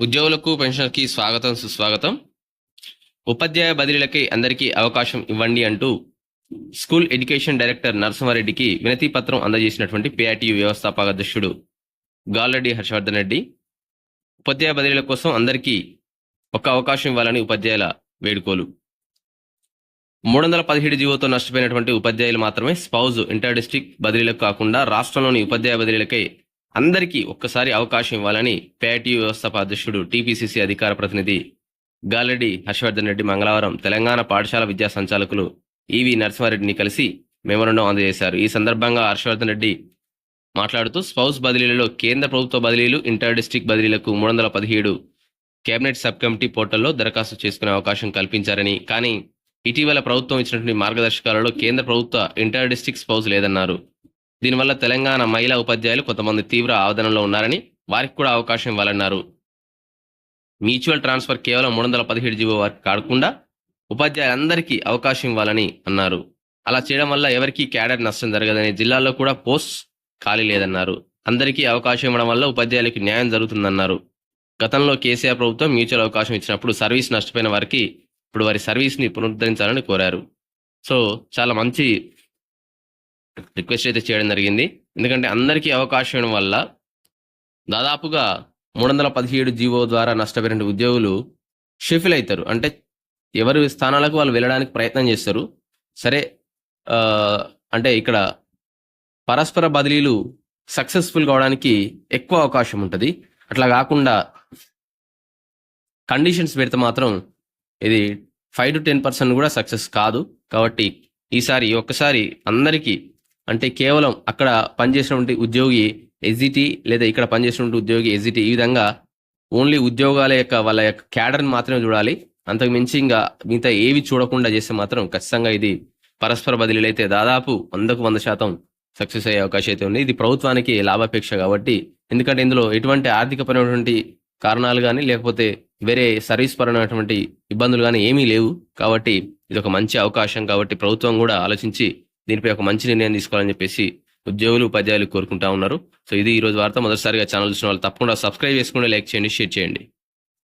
ఉద్యోగులకు పెన్షనర్కి స్వాగతం సుస్వాగతం. ఉపాధ్యాయ బదిలీలకి అందరికీ అవకాశం ఇవ్వండి అంటూ స్కూల్ ఎడ్యుకేషన్ డైరెక్టర్ నరసింహారెడ్డికి వినతి పత్రం అందజేసినటువంటి పిఆర్టీ వ్యవస్థాపక అధ్యక్షుడు గాల్రెడ్డి హర్షవర్ధన్ రెడ్డి. ఉపాధ్యాయ బదిలీల కోసం అందరికీ ఒక అవకాశం ఇవ్వాలని ఉపాధ్యాయుల వేడుకోలు. మూడు వందల పదిహేడు జీవోతో నష్టపోయినటువంటి ఉపాధ్యాయులు మాత్రమే స్పౌజ్ ఇంటర్ డిస్టిక్ బదిలీలకు కాకుండా రాష్ట్రంలోని ఉపాధ్యాయ బదిలీలకై అందరికీ ఒక్కసారి అవకాశం ఇవ్వాలని పేటీ వ్యవస్థాపక అధ్యక్షుడు టీపీసీసీ అధికార ప్రతినిధి గాలెడ్డి హర్షవర్ధన్ రెడ్డి మంగళవారం తెలంగాణ పాఠశాల విద్యా సంచాలకులు ఈవి నరసింహారెడ్డిని కలిసి మెమోరండం అందజేశారు. ఈ సందర్భంగా హర్షవర్ధన్ రెడ్డి మాట్లాడుతూ స్పౌస్ బదిలీలలో కేంద్ర ప్రభుత్వ బదిలీలు ఇంటర్ డిస్టిక్ బదిలీలకు మూడు వందల పదిహేడు కేబినెట్ సబ్ కమిటీ పోర్టల్లో దరఖాస్తు చేసుకునే అవకాశం కల్పించారని కానీ ఇటీవల ప్రభుత్వం ఇచ్చినటువంటి మార్గదర్శకాలలో కేంద్ర ప్రభుత్వ ఇంటర్ డిస్టిక్ స్పౌస్ లేదన్నారు. దీనివల్ల తెలంగాణ మహిళా ఉపాధ్యాయులు కొంతమంది తీవ్ర ఆవేదనలో ఉన్నారని వారికి కూడా అవకాశం ఇవ్వాలన్నారు. మ్యూచువల్ ట్రాన్స్ఫర్ కేవలం మూడు వందల పదిహేడు జీవో వారికి కాకుండా ఉపాధ్యాయులందరికీ అవకాశం ఇవ్వాలని అన్నారు. అలా చేయడం వల్ల ఎవరికీ క్యాడర్ నష్టం జరగదని జిల్లాల్లో కూడా పోస్ట్ ఖాళీ లేదన్నారు. అందరికీ అవకాశం ఇవ్వడం వల్ల ఉపాధ్యాయులకు న్యాయం జరుగుతుందన్నారు. గతంలో కేసీఆర్ ప్రభుత్వం మ్యూచువల్ అవకాశం ఇచ్చినప్పుడు సర్వీస్ నష్టపోయిన వారికి ఇప్పుడు వారి సర్వీస్ని పునరుద్ధరించాలని కోరారు. సో చాలా మంచి రిక్వెస్ట్ అయితే చేయడం జరిగింది. ఎందుకంటే అందరికీ అవకాశం ఇవ్వడం వల్ల దాదాపుగా మూడు వందల పదిహేడు జీవో ద్వారా నష్టపోయిన ఉద్యోగులు షిఫిల్ అవుతారు అంటే ఎవరి స్థానాలకు వాళ్ళు వెళ్ళడానికి ప్రయత్నం చేస్తారు. సరే అంటే ఇక్కడ పరస్పర బదిలీలు సక్సెస్ఫుల్ కావడానికి ఎక్కువ అవకాశం ఉంటుంది. అట్లా కాకుండా కండిషన్స్ పెడితే మాత్రం ఇది ఫైవ్ టు టెన్ పర్సెంట్ కూడా సక్సెస్ కాదు. కాబట్టి ఈసారి ఒక్కసారి అందరికీ అంటే కేవలం అక్కడ పనిచేసినటువంటి ఉద్యోగి ఎస్జిటి లేదా ఇక్కడ పనిచేసినటువంటి ఉద్యోగి ఎస్జిటి ఈ విధంగా ఓన్లీ ఉద్యోగాల యొక్క వాళ్ళ యొక్క క్యాడర్ని మాత్రమే చూడాలి. అంతకు మించి ఇంకా మిగతా ఏవి చూడకుండా చేస్తే మాత్రం ఖచ్చితంగా ఇది పరస్పర బదిలీలు అయితే దాదాపు వందకు వంద శాతం సక్సెస్ అయ్యే అవకాశం అయితే ఉంది. ఇది ప్రభుత్వానికి లాభాపేక్ష కాబట్టి ఎందుకంటే ఇందులో ఎటువంటి ఆర్థికపరమైనటువంటి కారణాలు కానీ లేకపోతే వేరే సర్వీస్ పరమైనటువంటి ఇబ్బందులు కానీ ఏమీ లేవు. కాబట్టి ఇది ఒక మంచి అవకాశం కాబట్టి ప్రభుత్వం కూడా ఆలోచించి దీనిపై ఒక మంచి నిర్ణయం తీసుకోవాలని చెప్పేసి ఉద్యోగులు ఉపాధ్యాయులు కోరుకుంటా ఉన్నారు. సో ఇది ఈ రోజు వార్త. మొదటిసారిగా ఛానల్ చూసిన వాళ్ళు తప్పకుండా సబ్స్క్రైబ్ చేసుకుని లైక్ చేయండి షేర్ చేయండి.